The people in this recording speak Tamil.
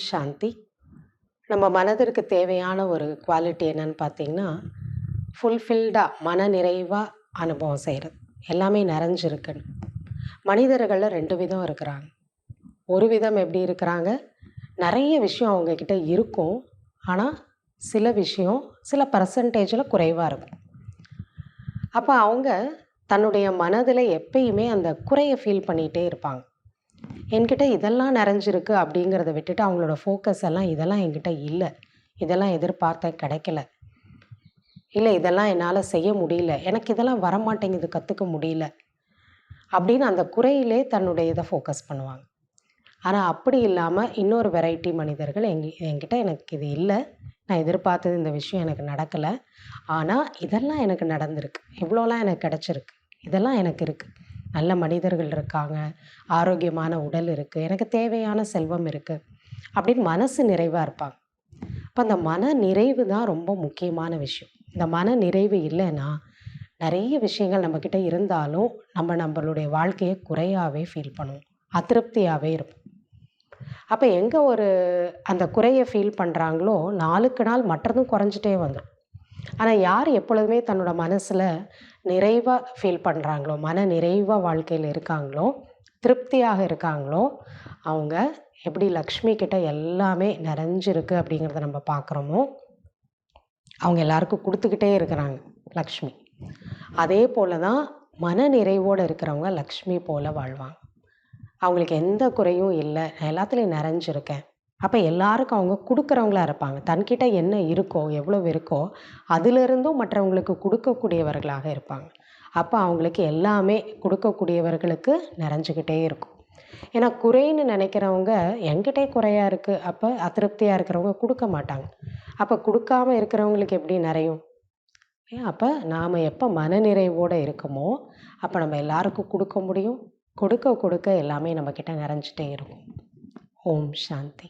சாந்தி. நம்ம மனதிற்கு தேவையான ஒரு குவாலிட்டி என்னன்னு பார்த்தீங்கன்னா ஃபுல்ஃபில்டாக மன நிறைவாக அனுபவம் செய்கிறது எல்லாமே நிறைஞ்சிருக்குன்னு. மனிதர்களில் ரெண்டு விதம் இருக்கிறாங்க. ஒரு விதம் எப்படி இருக்கிறாங்க? நிறைய விஷயம் அவங்கக்கிட்ட இருக்கும். ஆனால் சில விஷயம் சில பர்சன்டேஜில் குறைவாக இருக்கும். அப்போ அவங்க தன்னுடைய மனதில் எப்பயுமே அந்த குறையை ஃபீல் பண்ணிகிட்டே இருப்பாங்க. என்கிட்ட இதெல்லாம் நிறைஞ்சிருக்கு அப்படிங்கிறத விட்டுட்டு அவங்களோட ஃபோக்கஸ் எல்லாம் இதெல்லாம் என்கிட்ட இல்லை. இதெல்லாம் எதிர்பார்த்தேன் கிடைக்கல. இல்லை இதெல்லாம் என்னால் செய்ய முடியல. எனக்கு இதெல்லாம் வரமாட்டேங்குது கற்றுக்க முடியல. அப்படின்னு அந்த குறையிலே தன்னுடைய இதை ஃபோக்கஸ் பண்ணுவாங்க. ஆனால் அப்படி இல்லாமல் இன்னொரு வெரைட்டி மனிதர்கள் எங்க என்கிட்ட எனக்கு இது இல்லை. நான் எதிர்பார்த்தது இந்த விஷயம் எனக்கு நடக்கலை. ஆனால் இதெல்லாம் எனக்கு நடந்திருக்கு. இவ்வளோலாம் எனக்கு கிடச்சிருக்கு. இதெல்லாம் எனக்கு இருக்குது நல்ல மனிதர்கள் இருக்காங்க ஆரோக்கியமான உடல் இருக்குது எனக்கு தேவையான செல்வம் இருக்குது அப்படின்னு மனசு நிறைவாக இருப்பாங்க. அப்போ அந்த மன நிறைவு தான் ரொம்ப முக்கியமான விஷயம். இந்த மன நிறைவு இல்லைன்னா நிறைய விஷயங்கள் நம்மக்கிட்ட இருந்தாலும் நம்ம நம்மளுடைய வாழ்க்கையை குறையாகவே ஃபீல் பண்ணுவோம். அதிருப்தியாகவே இருப்போம். அப்போ எங்கே ஒரு அந்த குறையை ஃபீல் பண்ணுறாங்களோ நாளுக்கு நாள் மற்றதும் குறைஞ்சிட்டே வந்துடும் ஆனால் யார் எப்பொழுதுமே தன்னோட மனசில் நிறைவாக ஃபீல் பண்ணுறாங்களோ மன நிறைவாக வாழ்க்கையில் இருக்காங்களோ திருப்தியாக இருக்காங்களோ அவங்க எப்படி லக்ஷ்மி கிட்ட எல்லாமே நிறைஞ்சிருக்கு அப்படிங்கிறத நம்ம பார்க்குறோமோ அவங்க எல்லாருக்கும் கொடுத்துக்கிட்டே இருக்கிறாங்க லக்ஷ்மி. அதே போல தான் மன நிறைவோடு இருக்கிறவங்க லக்ஷ்மி போல் வாழ்வாங்க. அவங்களுக்கு எந்த குறையும் இல்லை. நான் எல்லாத்துலேயும் நிறைஞ்சிருக்கேன். அப்போ எல்லாருக்கும் அவங்க கொடுக்குறவங்களா இருப்பாங்க. தன்கிட்ட என்ன இருக்கோ எவ்வளோ இருக்கோ அதிலிருந்தும் மற்றவங்களுக்கு கொடுக்கக்கூடியவர்களாக இருப்பாங்க. அப்போ அவங்களுக்கு எல்லாமே கொடுக்கக்கூடியவர்களுக்கு நிறைஞ்சிக்கிட்டே இருக்கும். ஏன்னா குறைன்னு நினைக்கிறவங்க என்கிட்டே குறையாக இருக்குது அப்போ அதிருப்தியாக இருக்கிறவங்க கொடுக்க மாட்டாங்க. அப்போ கொடுக்காம இருக்கிறவங்களுக்கு எப்படி நிறையும்? அப்போ நாம் எப்போ மனநிறைவோடு இருக்கோமோ அப்போ நம்ம எல்லாருக்கும் கொடுக்க முடியும். கொடுக்க கொடுக்க எல்லாமே நம்மக்கிட்ட நிறைஞ்சிட்டே இருக்கும். ஓம் சாந்தி.